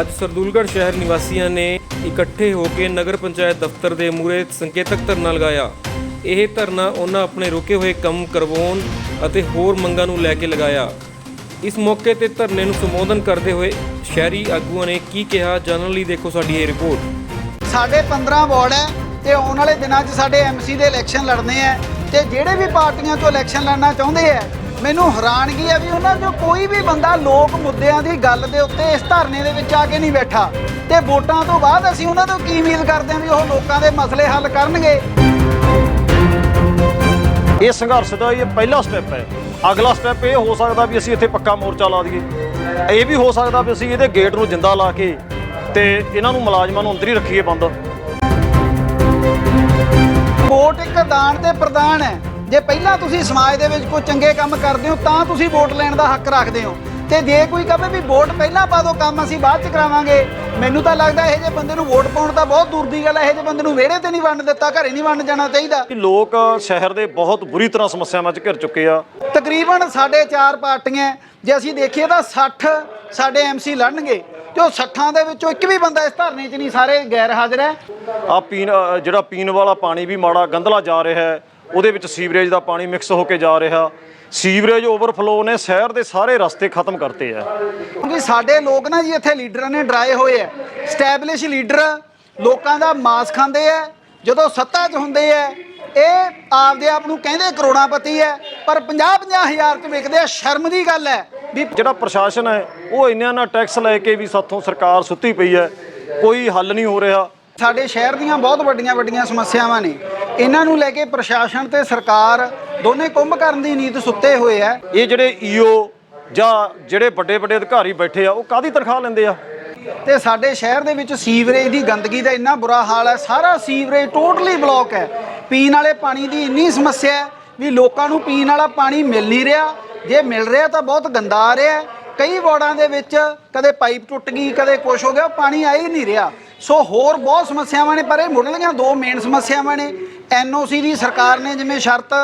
ਅੱਜ ਸਰਦੂਲਗੜ੍ਹ ਸ਼ਹਿਰ ਨਿਵਾਸੀਆਂ ਨੇ ਇਕੱਠੇ ਹੋ ਕੇ ਨਗਰ ਪੰਚਾਇਤ ਦਫ਼ਤਰ ਦੇ ਮੂਹਰੇ ਸੰਕੇਤਕ ਧਰਨਾ ਲਗਾਇਆ। ਇਹ ਧਰਨਾ ਉਹਨਾਂ ਆਪਣੇ ਰੁਕੇ ਹੋਏ ਕੰਮ ਕਰਵਾਉਣ ਅਤੇ ਹੋਰ ਮੰਗਾਂ ਨੂੰ ਲੈ ਕੇ ਲਗਾਇਆ। ਇਸ ਮੌਕੇ ਤੇ ਧਰਨੇ ਨੂੰ ਸੰਬੋਧਨ ਕਰਦੇ ਹੋਏ ਸ਼ਹਿਰੀ ਆਗੂਆਂ ਨੇ ਕੀ ਕਿਹਾ, ਜਾਣਨ ਲਈ ਦੇਖੋ ਸਾਡੀ ਇਹ ਰਿਪੋਰਟ। ਸਾਡੇ 15 ਵਾਰਡ ਹੈ ਤੇ ਆਉਣ ਵਾਲੇ ਦਿਨਾਂ 'ਚ ਸਾਡੇ ਐਮਸੀ ਦੇ ਇਲੈਕਸ਼ਨ ਲੜਨੇ ਆ ਤੇ ਜਿਹੜੇ ਵੀ ਪਾਰਟੀਆਂ ਤੋਂ ਇਲੈਕਸ਼ਨ ਲੜਨਾ ਚਾਹੁੰਦੇ ਆ ਮੈਨੂੰ ਹੈਰਾਨਗੀ ਹੈ ਵੀ ਉਹਨਾਂ 'ਚੋਂ ਕੋਈ ਵੀ ਬੰਦਾ ਲੋਕ ਮੁੱਦਿਆਂ ਦੀ ਗੱਲ ਦੇ ਉੱਤੇ ਇਸ ਧਰਨੇ ਦੇ ਵਿੱਚ ਆ ਕੇ ਨਹੀਂ ਬੈਠਾ। ਤੇ ਵੋਟਾਂ ਤੋਂ ਬਾਅਦ ਅਸੀਂ ਉਹਨਾਂ ਤੋਂ ਕੀ ਉਮੀਦ ਕਰਦੇ ਹਾਂ ਵੀ ਉਹ ਲੋਕਾਂ ਦੇ ਮਸਲੇ ਹੱਲ ਕਰਨਗੇ? ਇਹ ਸੰਘਰਸ਼ ਦਾ ਇਹ ਪਹਿਲਾ ਸਟੈਪ ਹੈ। ਅਗਲਾ ਸਟੈਪ ਇਹ ਹੋ ਸਕਦਾ ਵੀ ਅਸੀਂ ਇੱਥੇ ਪੱਕਾ ਮੋਰਚਾ ਲਾ ਦਈਏ। ਇਹ ਵੀ ਹੋ ਸਕਦਾ ਵੀ ਅਸੀਂ ਇਹਦੇ ਗੇਟ ਨੂੰ ਜਿੰਦਾ ਲਾ ਕੇ ਤੇ ਇਹਨਾਂ ਨੂੰ ਮੁਲਾਜ਼ਮਾਂ ਨੂੰ ਅੰਦਰ ਹੀ ਰੱਖੀਏ ਬੰਦ। ਵੋਟ ਇੱਕ ਦਾਨ ਤੇ ਪ੍ਰਦਾਨ ਹੈ। ਜੇ ਪਹਿਲਾਂ ਤੁਸੀਂ ਸਮਾਜ ਦੇ ਵਿੱਚ ਕੋਈ ਚੰਗੇ ਕੰਮ ਕਰਦੇ ਹੋ ਤਾਂ ਤੁਸੀਂ ਵੋਟ ਲੈਣ ਦਾ ਹੱਕ ਰੱਖਦੇ ਹੋ। ਤੇ ਜੇ ਕੋਈ ਕਹੇ ਵੀ ਵੋਟ ਪਹਿਲਾਂ ਪਾ ਦਿਓ ਕੰਮ ਅਸੀਂ ਬਾਅਦ ਚ ਕਰਾਵਾਂਗੇ ਮੈਨੂੰ ਤਾਂ ਲੱਗਦਾ ਇਹ ਜੇ ਬੰਦੇ ਨੂੰ ਵੋਟ ਪਾਉਣ ਤਾਂ ਬਹੁਤ ਦੂਰ ਦੀ ਗੱਲ ਹੈ। ਇਹ ਜੇ ਬੰਦੇ ਨੂੰ ਵਿਹੜੇ ਤੇ ਨਹੀਂ ਵੰਡ ਦਿੱਤਾ ਘਰੇ ਨਹੀਂ ਵੰਡ ਜਾਣਾ ਚਾਹੀਦਾ। ਕਿ ਲੋਕ ਸ਼ਹਿਰ ਦੇ ਬਹੁਤ ਬੁਰੀ ਤਰ੍ਹਾਂ ਸਮੱਸਿਆਵਾਂ 'ਚ ਘਿਰ ਚੁੱਕੇ ਆ। ਤਕਰੀਬਨ ਸਾਡੇ ਚਾਰ ਪਾਰਟੀਆਂ। ਜੇ ਅਸੀਂ ਦੇਖੀਏ ਤਾਂ 60 ਸਾਡੇ ਐਮਸੀ ਲੜਨਗੇ। ਤੇ ਉਹ 60 ਦੇ ਵਿੱਚੋਂ ਇੱਕ ਵੀ ਬੰਦਾ ਇਸ ਧਰਨੇ 'ਚ ਨਹੀਂ ਸਾਰੇ ਗੈਰ ਹਾਜ਼ਰ ਹੈ। ਆ ਪੀਣ ਅ, ਜਿਹੜਾ ਪੀਣ ਵਾਲਾ ਪਾਣੀ ਵੀ ਮਾੜਾ ਗੰਧਲਾ ਜਾ ਰਿਹਾ ਹੈ ਉਹਦੇ ਵਿੱਚ ਸੀਵਰੇਜ ਦਾ ਪਾਣੀ ਮਿਕਸ ਹੋ ਕੇ ਜਾ ਰਿਹਾ। ਸੀਵਰੇਜ ਓਵਰਫਲੋ ਨੇ ਸ਼ਹਿਰ ਦੇ ਸਾਰੇ ਰਸਤੇ ਖਤਮ ਕਰਤੇ ਆ ਕਿਉਂਕਿ ਸਾਡੇ ਲੋਕ ਨਾ ਜੀ ਇੱਥੇ ਲੀਡਰਾਂ ਨੇ ਡਰਾਏ ਹੋਏ ਐ ਸਟੈਬਲਿਸ਼ ਲੀਡਰ ਲੋਕਾਂ ਦਾ ਮਾਸ ਖਾਂਦੇ ਐ ਜਦੋਂ ਸੱਤਾ 'ਚ ਹੁੰਦੇ ਐ ਇਹ ਆਪਦੇ ਆਪ ਨੂੰ ਕਹਿੰਦੇ ਕਰੋੜਾਪਤੀ ਐ ਪਰ 50 50 ਹਜ਼ਾਰ 'ਚ ਵਿਕਦੇ ਆ ਸ਼ਰਮ ਦੀ ਗੱਲ ਐ ਵੀ ਜਿਹੜਾ ਪ੍ਰਸ਼ਾਸਨ ਹੈ ਉਹ ਇੰਨਾ ਨਾ ਟੈਕਸ ਲੈ ਕੇ ਵੀ ਸਾਥੋਂ ਸਰਕਾਰ ਸੁੱਤੀ ਪਈ ਹੈ। ਕੋਈ ਹੱਲ ਨਹੀਂ ਹੋ ਰਿਹਾ। ਸਾਡੇ ਸ਼ਹਿਰ ਦੀਆਂ ਬਹੁਤ ਵੱਡੀਆਂ ਵੱਡੀਆਂ ਸਮੱਸਿਆਵਾਂ ਨੇ। ਇਹਨਾਂ ਨੂੰ ਲੈ ਕੇ ਪ੍ਰਸ਼ਾਸਨ ਤੇ ਸਰਕਾਰ ਦੋਨੇ ਕੁੰਭ ਕਰਨ ਦੀ ਨੀਤ ਸੁੱਤੇ ਹੋਏ ਐ ਇਹ ਜਿਹੜੇ ਈਓ ਜਾਂ ਜਿਹੜੇ ਵੱਡੇ ਵੱਡੇ ਅਧਿਕਾਰੀ ਬੈਠੇ ਆ ਉਹ ਕਾਦੀ ਤਨਖਾਹ ਲੈਂਦੇ ਆ? ਤੇ ਸਾਡੇ ਸ਼ਹਿਰ ਦੇ ਵਿੱਚ ਸੀਵਰੇਜ ਦੀ ਗੰਦਗੀ ਦਾ ਇੰਨਾ ਬੁਰਾ ਹਾਲ ਹੈ। ਸਾਰਾ ਸੀਵਰੇਜ ਟੋਟਲੀ ਬਲੌਕ ਹੈ। ਪੀਣ ਵਾਲੇ ਪਾਣੀ ਦੀ ਇੰਨੀ ਸਮੱਸਿਆ ਹੈ ਵੀ ਲੋਕਾਂ ਨੂੰ ਪੀਣ ਵਾਲਾ ਪਾਣੀ ਮਿਲ ਨਹੀਂ ਰਿਹਾ। ਜੇ ਮਿਲ ਰਿਹਾ ਤਾਂ ਬਹੁਤ ਗੰਦਾ ਆ ਰਿਹਾ। ਕਈ ਵਾਰਡਾਂ ਦੇ ਵਿੱਚ ਕਦੇ ਪਾਈਪ ਟੁੱਟ ਗਈ, ਕਦੇ ਕੁਛ ਹੋ ਗਿਆ, ਪਾਣੀ ਆ ਹੀ ਨਹੀਂ ਰਿਹਾ। ਸੋ ਹੋਰ ਬਹੁਤ ਸਮੱਸਿਆਵਾਂ ਨੇ, ਪਰ ਇਹ ਮੁੱਢਲੀਆਂ ਦੋ ਮੇਨ ਸਮੱਸਿਆਵਾਂ ਨੇ। ਐਨਓਸੀ ਦੀ ਸਰਕਾਰ ਨੇ ਜਿਵੇਂ ਸ਼ਰਤ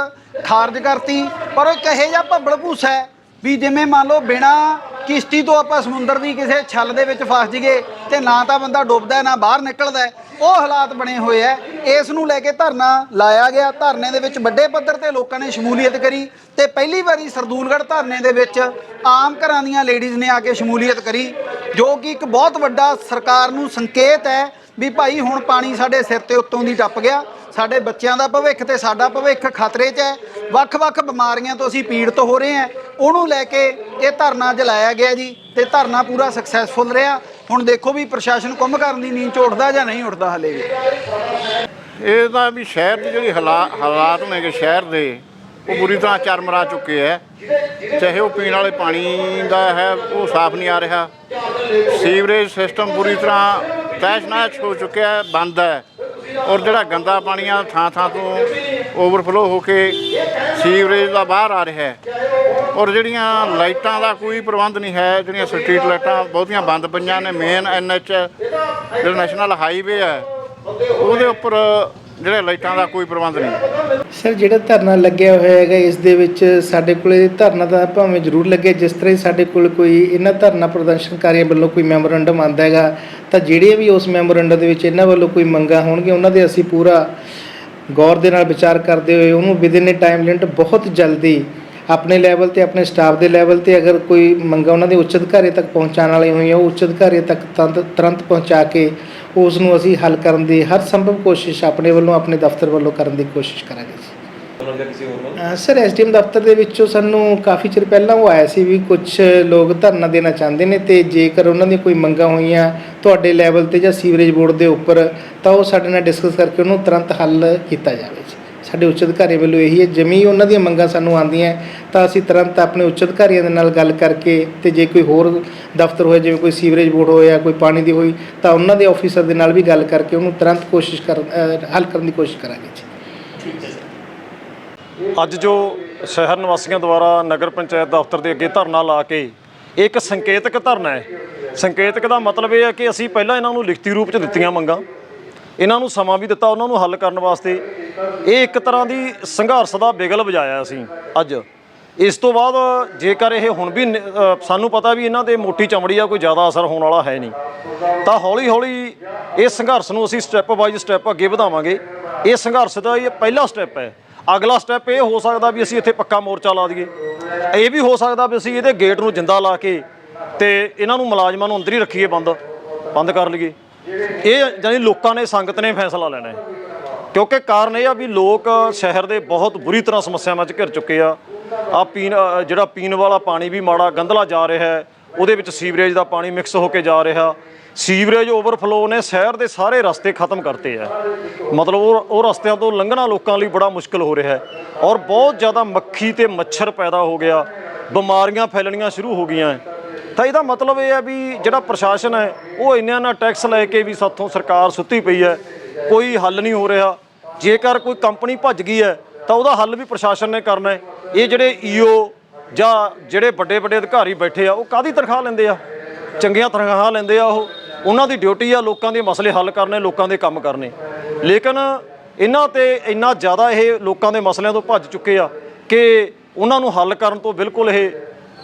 ਖਾਰਜ ਕਰਤੀ, ਪਰ ਉਹ ਕਹੇ ਜਿਹਾ ਭੱਬਲ ਭੂਸਾ ਹੈ ਵੀ ਜਿਵੇਂ ਮੰਨ ਲਓ ਬਿਨਾ ਕਿਸ਼ਤੀ ਤੋਂ ਆਪਾਂ ਸਮੁੰਦਰ ਦੀ ਕਿਸੇ ਛੱਲ ਦੇ ਵਿੱਚ ਫਸ ਜੀਏ ਤੇ ਨਾ ਤਾਂ ਬੰਦਾ ਡੁੱਬਦਾ, ਨਾ ਬਾਹਰ ਨਿਕਲਦਾ ਉਹ ਹਾਲਾਤ ਬਣੇ ਹੋਏ ਐ। ਇਸ ਨੂੰ ਲੈ ਕੇ ਧਰਨਾ ਲਾਇਆ ਗਿਆ। ਧਰਨੇ ਦੇ ਵਿੱਚ ਵੱਡੇ ਪੱਧਰ ਤੇ ਲੋਕਾਂ ਨੇ ਸ਼ਮੂਲੀਅਤ ਕਰੀ ਤੇ ਪਹਿਲੀ ਵਾਰੀ ਸਰਦੂਲਗੜ੍ਹ ਧਰਨੇ ਦੇ ਵਿੱਚ ਆਮ ਘਰਾਂ ਦੀਆਂ ਲੇਡੀਜ਼ ਨੇ ਆ ਕੇ ਸ਼ਮੂਲੀਅਤ ਕਰੀ, ਜੋ ਕਿ ਇੱਕ ਬਹੁਤ ਵੱਡਾ ਸਰਕਾਰ ਨੂੰ ਸੰਕੇਤ ਹੈ ਵੀ ਭਾਈ ਹੁਣ ਪਾਣੀ ਸਾਡੇ ਸਿਰ ਤੇ ਉੱਤੋਂ ਦੀ ਟੱਪ ਗਿਆ। ਸਾਡੇ ਬੱਚਿਆਂ ਦਾ ਭਵਿੱਖ ਤੇ ਸਾਡਾ ਭਵਿੱਖ ਖਤਰੇ 'ਚ ਹੈ ਵੱਖ-ਵੱਖ ਬਿਮਾਰੀਆਂ ਤੋਂ ਅਸੀਂ ਪੀੜਤ ਹੋ ਰਹੇ ਹਾਂ ਉਹਨੂੰ ਲੈ ਕੇ ਇਹ ਧਰਨਾ ਜਲਾਇਆ ਗਿਆ ਜੀ ਤੇ ਧਰਨਾ ਪੂਰਾ ਸਕਸੈਸਫੁਲ ਰਿਹਾ। ਹੁਣ ਦੇਖੋ ਵੀ ਪ੍ਰਸ਼ਾਸਨ ਕੁੰਭ ਕਰਨ ਦੀ ਨੀਂਦ 'ਚ ਉੱਠਦਾ ਜਾਂ ਨਹੀਂ ਉੱਠਦਾ ਹਲੇ ਵੀ। ਇਹ ਤਾਂ ਵੀ ਸ਼ਹਿਰ ਦੀ ਜਿਹੜੀ ਹਾਲਾਤ ਹਾਲਾਤ ਨੇਗੇ ਸ਼ਹਿਰ ਦੇ, ਉਹ ਬੁਰੀ ਤਰ੍ਹਾਂ ਚਰਮਰਾ ਚੁੱਕੇ ਐ। ਚਾਹੇ ਉਹ ਪੀਣ ਵਾਲੇ ਪਾਣੀ ਦਾ ਹੈ, ਉਹ ਸਾਫ਼ ਨਹੀਂ ਆ ਰਿਹਾ। ਸੀਵਰੇਜ ਸਿਸਟਮ ਬੁਰੀ ਤਰ੍ਹਾਂ ਤਹਿਸ਼-ਨਹਿਸ਼ ਹੋ ਚੁੱਕਿਆ, ਬੰਦ ਹੈ ਔਰ ਜਿਹੜਾ ਗੰਦਾ ਪਾਣੀ ਆ, ਥਾਂ ਥਾਂ ਤੋਂ ਓਵਰਫਲੋ ਹੋ ਕੇ ਸੀਵਰੇਜ ਦਾ ਬਾਹਰ ਆ ਰਿਹਾ ਹੈ। ਔਰ ਜਿਹੜੀਆਂ ਲਾਈਟਾਂ ਦਾ ਕੋਈ ਪ੍ਰਬੰਧ ਨਹੀਂ ਹੈ, ਜਿਹੜੀਆਂ ਸਟਰੀਟ ਲਾਈਟਾਂ ਬਹੁਤੀਆਂ ਬੰਦ ਪਈਆਂ ਨੇ ਮੇਨ ਐਨਐਚ ਜਿਹੜਾ ਨੈਸ਼ਨਲ ਹਾਈਵੇ ਹੈ, ਉਹਦੇ ਉੱਪਰ ਜਿਹੜੇ ਲਾਈਟਾਂ ਦਾ ਕੋਈ ਪ੍ਰਬੰਧ ਨਹੀਂ। ਸਰ, ਜਿਹੜਾ ਧਰਨਾ ਲੱਗਿਆ ਹੋਇਆ ਹੈਗਾ, ਇਸ ਦੇ ਵਿੱਚ ਸਾਡੇ ਕੋਲੇ ਧਰਨਾ ਤਾਂ ਭਾਵੇਂ ਜ਼ਰੂਰ ਲੱਗੇ, ਜਿਸ ਤਰ੍ਹਾਂ ਹੀ ਸਾਡੇ ਕੋਲ ਕੋਈ ਇਹਨਾਂ ਧਰਨਾ ਪ੍ਰਦਰਸ਼ਨਕਾਰੀਆਂ ਵੱਲੋਂ ਕੋਈ ਮੈਮੋਰੰਡਮ ਆਂਦਾ ਹੈਗਾ, ਤਾਂ ਜਿਹੜੇ ਵੀ ਉਸ ਮੈਮੋਰੰਡਮ ਦੇ ਵਿੱਚ ਇਹਨਾਂ ਵੱਲੋਂ ਕੋਈ ਮੰਗਾਂ ਹੋਣਗੀਆਂ, ਉਹਨਾਂ ਦੇ ਅਸੀਂ ਪੂਰਾ ਗੌਰ ਦੇ ਨਾਲ ਵਿਚਾਰ ਕਰਦੇ ਹੋਏ, ਉਹਨੂੰ ਵਿਦਿਨ ਅ ਟਾਈਮ ਲਿਮਟ ਬਹੁਤ ਜਲਦੀ ਆਪਣੇ ਲੈਵਲ ਤੇ, ਆਪਣੇ ਸਟਾਫ ਦੇ ਲੈਵਲ ਤੇ ਅਗਰ ਕੋਈ ਮੰਗਾਂ ਉਹਨਾਂ ਦੇ ਉੱਚ ਅਧਿਕਾਰੀ ਤੱਕ ਪਹੁੰਚਾਉਣ ਵਾਲੀ ਹੋਈਆਂ, ਉਹ ਉੱਚ ਅਧਿਕਾਰੀ ਤੱਕ ਤੁਰੰਤ ਤੁਰੰਤ ਪਹੁੰਚਾ ਕੇ ਉਸ ਨੂੰ ਅਸੀਂ ਹੱਲ ਕਰਨ ਦੀ ਹਰ ਸੰਭਵ ਕੋਸ਼ਿਸ਼ ਆਪਣੇ ਵੱਲੋਂ ਆਪਣੇ ਦਫ਼ਤਰ ਵੱਲੋਂ ਕਰਨ ਦੀ ਕੋਸ਼ਿਸ਼ ਕਰਾਂਗੇ ਜੀ। ਸਰ ਐਸਡੀਐਮ ਦਫ਼ਤਰ ਦੇ ਵਿੱਚੋਂ ਸਾਨੂੰ ਕਾਫੀ ਚਿਰ ਪਹਿਲਾਂ ਉਹ ਆਇਆ ਸੀ ਵੀ ਕੁਝ ਲੋਕ ਧਰਨਾ ਦੇਣਾ ਚਾਹੁੰਦੇ ਨੇ ਤੇ ਜੇਕਰ ਉਹਨਾਂ ਦੀਆਂ ਕੋਈ ਮੰਗਾਂ ਹੋਈਆਂ ਤੁਹਾਡੇ ਲੈਵਲ ਤੇ ਜਾਂ ਸੀਵਰੇਜ ਬੋਰਡ ਦੇ ਉੱਪਰ ਤਾਂ ਉਹ ਸਾਡੇ ਨਾਲ ਡਿਸਕਸ ਕਰਕੇ ਉਹਨੂੰ ਤੁਰੰਤ ਹੱਲ ਕੀਤਾ ਜਾਵੇ ਸਾਡੇ ਉੱਚ ਅਧਿਕਾਰੀਆਂ ਵੱਲੋਂ ਇਹੀ ਹੈ, ਜਮੀ ਉਹਨਾਂ ਦੀਆਂ ਮੰਗਾਂ ਸਾਨੂੰ ਆਉਂਦੀਆਂ ਤਾਂ ਅਸੀਂ ਤੁਰੰਤ ਆਪਣੇ ਉੱਚ ਅਧਿਕਾਰੀਆਂ ਦੇ ਨਾਲ ਗੱਲ ਕਰਕੇ ਤੇ ਜੇ ਕੋਈ ਹੋਰ ਦਫ਼ਤਰ ਹੋਏ, ਜਿਵੇਂ ਕੋਈ ਸੀਵਰੇਜ ਬੋਰਡ ਹੋਇਆ ਕੋਈ ਪਾਣੀ ਦੀ ਹੋਈ, ਤਾਂ ਉਹਨਾਂ ਦੇ ਆਫੀਸਰ ਦੇ ਨਾਲ ਵੀ ਗੱਲ ਕਰਕੇ ਉਹਨੂੰ ਤੁਰੰਤ ਕੋਸ਼ਿਸ਼ ਕਰ ਹੱਲ ਕਰਨ ਦੀ ਕੋਸ਼ਿਸ਼ ਕਰਾਂਗੇ ਜੀ। ਅੱਜ ਜੋ ਸ਼ਹਿਰ ਨਿਵਾਸੀਆਂ ਦੁਆਰਾ ਨਗਰ ਪੰਚਾਇਤ ਦਫ਼ਤਰ ਦੇ ਅੱਗੇ ਧਰਨਾ ਲਾ ਕੇ ਇਹ ਇੱਕ ਸੰਕੇਤਕ ਧਰਨਾ ਹੈ। ਸੰਕੇਤਕ ਦਾ ਮਤਲਬ ਇਹ ਹੈ ਕਿ ਅਸੀਂ ਪਹਿਲਾਂ ਇਹਨਾਂ ਨੂੰ ਲਿਖਤੀ ਰੂਪ 'ਚ ਦਿੱਤੀਆਂ ਮੰਗਾਂ। ਇਹਨਾਂ ਨੂੰ ਸਮਾਂ ਵੀ ਦਿੱਤਾ ਉਹਨਾਂ ਨੂੰ ਹੱਲ ਕਰਨ ਵਾਸਤੇ। ਇਹ ਇੱਕ ਤਰ੍ਹਾਂ ਦੀ ਸੰਘਰਸ਼ ਦਾ ਬਿਗਲ ਵਜਾਇਆ ਅਸੀਂ ਅੱਜ। ਇਸ ਤੋਂ ਬਾਅਦ ਜੇਕਰ ਇਹ ਹੁਣ ਵੀ ਸਾਨੂੰ ਪਤਾ ਵੀ ਇਹਨਾਂ 'ਤੇ ਮੋਟੀ ਚਮੜੀ ਆ, ਕੋਈ ਜ਼ਿਆਦਾ ਅਸਰ ਹੋਣ ਵਾਲਾ ਹੈ ਨਹੀਂ। ਤਾਂ ਹੌਲੀ ਹੌਲੀ ਇਸ ਸੰਘਰਸ਼ ਨੂੰ ਅਸੀਂ ਸਟੈਪ ਬਾਈ ਸਟੈਪ ਅੱਗੇ ਵਧਾਵਾਂਗੇ। ਇਹ ਸੰਘਰਸ਼ ਦਾ ਇਹ ਪਹਿਲਾ ਸਟੈਪ ਹੈ। ਅਗਲਾ ਸਟੈਪ ਇਹ ਹੋ ਸਕਦਾ ਵੀ ਅਸੀਂ ਇੱਥੇ ਪੱਕਾ ਮੋਰਚਾ ਲਾ ਦਈਏ। ਇਹ ਵੀ ਹੋ ਸਕਦਾ ਵੀ ਅਸੀਂ ਇਹਦੇ ਗੇਟ ਨੂੰ ਜਿੰਦਾ ਲਾ ਕੇ ਤੇ ਇਹਨਾਂ ਨੂੰ ਮੁਲਾਜ਼ਮਾਂ ਨੂੰ ਅੰਦਰ ਹੀ ਰੱਖੀਏ ਬੰਦ ਬੰਦ ਕਰ ਲਈਏ। ਇਹ ਜਾਨੀ ਲੋਕਾਂ ਨੇ ਸੰਗਤ ਨੇ ਫੈਸਲਾ ਲੈਣਾ ਹੈ। ਕਿਉਂਕਿ ਕਾਰਨ ਇਹ ਆ ਵੀ ਲੋਕ ਸ਼ਹਿਰ ਦੇ ਬਹੁਤ ਬੁਰੀ ਤਰ੍ਹਾਂ ਸਮੱਸਿਆਵਾਂ 'ਚ ਘਿਰ ਚੁੱਕੇ ਆ। ਆ ਪੀਣ ਜਿਹੜਾ ਪੀਣ ਵਾਲਾ ਪਾਣੀ ਵੀ ਮਾੜਾ ਗੰਧਲਾ ਜਾ ਰਿਹਾ ਹੈ, ਉਹਦੇ ਵਿੱਚ ਸੀਵਰੇਜ ਦਾ ਪਾਣੀ ਮਿਕਸ ਹੋ ਕੇ ਜਾ ਰਿਹਾ। ਸੀਵਰੇਜ ਓਵਰਫਲੋ ਨੇ ਸ਼ਹਿਰ ਦੇ ਸਾਰੇ ਰਸਤੇ ਖਤਮ ਕਰਤੇ ਆ। ਮਤਲਬ ਉਹ ਉਹ ਰਸਤਿਆਂ ਤੋਂ ਲੰਘਣਾ ਲੋਕਾਂ ਲਈ ਬੜਾ ਮੁਸ਼ਕਲ ਹੋ ਰਿਹਾ ਹੈ। ਔਰ ਬਹੁਤ ਜ਼ਿਆਦਾ ਮੱਖੀ ਤੇ ਮੱਛਰ ਪੈਦਾ ਹੋ ਗਿਆ। ਬਿਮਾਰੀਆਂ ਫੈਲਣੀਆਂ ਸ਼ੁਰੂ ਹੋ ਗਈਆਂ ਤਾਂ ਇਹਦਾ ਮਤਲਬ ਇਹ ਹੈ ਵੀ ਜਿਹੜਾ ਪ੍ਰਸ਼ਾਸਨ ਹੈ, ਉਹ ਇੰਨਾ ਨਾ ਟੈਕਸ ਲੈ ਕੇ ਵੀ ਸਾਥੋਂ ਸਰਕਾਰ ਸੁੱਤੀ ਪਈ ਹੈ। ਕੋਈ ਹੱਲ ਨਹੀਂ ਹੋ ਰਿਹਾ। ਜੇਕਰ ਕੋਈ ਕੰਪਨੀ ਭੱਜ ਗਈ ਹੈ, ਤਾਂ ਉਹਦਾ ਹੱਲ ਵੀ ਪ੍ਰਸ਼ਾਸਨ ਨੇ ਕਰਨਾ ਹੈ। ਇਹ ਜਿਹੜੇ ਈਓ ਜਾਂ ਜਿਹੜੇ ਵੱਡੇ ਵੱਡੇ ਅਧਿਕਾਰੀ ਬੈਠੇ ਆ, ਉਹ ਕਾਦੀ ਤਨਖਾਹ ਲੈਂਦੇ ਆ? ਚੰਗੀਆਂ ਤਨਖਾਹਾਂ ਲੈਂਦੇ ਆ ਉਹ। ਉਹਨਾਂ ਦੀ ਡਿਊਟੀ ਆ ਲੋਕਾਂ ਦੇ ਮਸਲੇ ਹੱਲ ਕਰਨੇ, ਲੋਕਾਂ ਦੇ ਕੰਮ ਕਰਨੇ। ਲੇਕਿਨ ਇਹਨਾਂ ਤੇ ਇੰਨਾ ਜ਼ਿਆਦਾ ਇਹ ਲੋਕਾਂ ਦੇ ਮਸਲਿਆਂ ਤੋਂ ਭੱਜ ਚੁੱਕੇ ਆ ਕਿ ਉਹਨਾਂ ਨੂੰ ਹੱਲ ਕਰਨ ਤੋਂ ਬਿਲਕੁਲ ਇਹ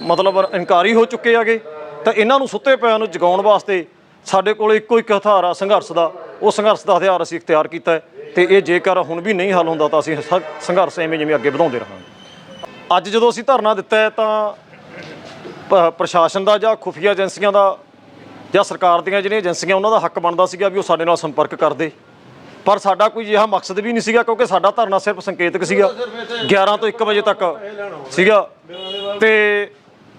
ਮਤਲਬ ਇਨਕਾਰੀ ਹੋ ਚੁੱਕੇ ਆਗੇ। ਤਾਂ ਇਹਨਾਂ ਨੂੰ ਸੁੱਤੇ ਪਿਆਂ ਨੂੰ ਜਗਾਉਣ ਵਾਸਤੇ ਸਾਡੇ ਕੋਲ ਇੱਕੋ ਇੱਕ ਹਥਿਆਰ ਆ ਸੰਘਰਸ਼ ਦਾ। ਉਹ ਸੰਘਰਸ਼ ਦਾ ਹਥਿਆਰ ਅਸੀਂ ਇਖਤਿਆਰ ਕੀਤਾ ਹੈ ਤੇ ਇਹ ਜੇਕਰ ਹੁਣ ਵੀ ਨਹੀਂ ਹੱਲ ਹੁੰਦਾ ਤਾਂ ਅਸੀਂ ਸ- ਸੰਘਰਸ਼ ਐਵੇਂ ਜਿਵੇਂ ਅੱਗੇ ਵਧਾਉਂਦੇ ਰਹਾਂਗੇ। ਅੱਜ ਜਦੋਂ ਅਸੀਂ ਧਰਨਾ ਦਿੱਤਾ ਹੈ ਤਾਂ ਪ- ਪ੍ਰਸ਼ਾਸਨ ਦਾ ਜਾਂ ਖੁਫੀਆ ਏਜੰਸੀਆਂ ਦਾ ਜਾਂ ਸਰਕਾਰ ਦੀਆਂ ਜਿਹੜੀਆਂ ਏਜੰਸੀਆਂ, ਉਹਨਾਂ ਦਾ ਹੱਕ ਬਣਦਾ ਸੀਗਾ ਵੀ ਉਹ ਸਾਡੇ ਨਾਲ ਸੰਪਰਕ ਕਰਦੇ। ਪਰ ਸਾਡਾ ਕੋਈ ਅਜਿਹਾ ਮਕਸਦ ਵੀ ਨਹੀਂ ਸੀਗਾ ਕਿਉਂਕਿ ਸਾਡਾ ਧਰਨਾ ਸਿਰਫ ਸੰਕੇਤਕ ਸੀਗਾ। 11 ਤੋਂ 1 ਵਜੇ ਤੱਕ ਸੀਗਾ। ਤੇ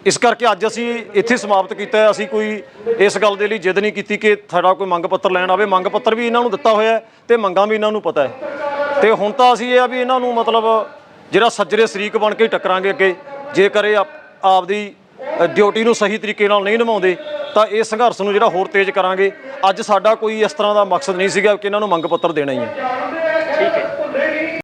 ਇਸ ਕਰਕੇ ਅੱਜ ਅਸੀਂ ਇੱਥੇ ਸਮਾਪਤ ਕੀਤਾ ਹੈ। ਅਸੀਂ ਕੋਈ ਇਸ ਗੱਲ ਦੇ ਲਈ ਜਿੱਦ ਨਹੀਂ ਕੀਤੀ ਕਿ ਸਾਡਾ ਕੋਈ ਮੰਗ ਪੱਤਰ ਲੈਣ ਆਵੇ। ਮੰਗ ਪੱਤਰ ਵੀ ਇਹਨਾਂ ਨੂੰ ਦਿੱਤਾ ਹੋਇਆ ਹੈ ਤੇ ਮੰਗਾਂ ਵੀ ਇਹਨਾਂ ਨੂੰ ਪਤਾ ਹੈ। ਤੇ ਹੁਣ ਤਾਂ ਅਸੀਂ ਇਹ ਆ ਵੀ ਇਹਨਾਂ ਨੂੰ ਮਤਲਬ ਜਿਹੜਾ ਸੱਜਰੇ ਸ਼ਰੀਕ ਬਣ ਕੇ ਹੀ ਟੱਕਰਾਂਗੇ ਅੱਗੇ, ਜੇਕਰ ਇਹ ਆਪਦੀ ਡਿਊਟੀ ਨੂੰ ਸਹੀ ਤਰੀਕੇ ਨਾਲ ਨਹੀਂ ਨਿਭਾਉਂਦੇ, ਤਾਂ ਇਹ ਸੰਘਰਸ਼ ਨੂੰ ਜਿਹੜਾ ਹੋਰ ਤੇਜ਼ ਕਰਾਂਗੇ। ਅੱਜ ਸਾਡਾ ਕੋਈ ਇਸ ਤਰ੍ਹਾਂ ਦਾ ਮਕਸਦ ਨਹੀਂ ਸੀਗਾ ਕਿ ਇਹਨਾਂ ਨੂੰ ਮੰਗ ਪੱਤਰ ਦੇਣਾ ਹੀ ਹੈ।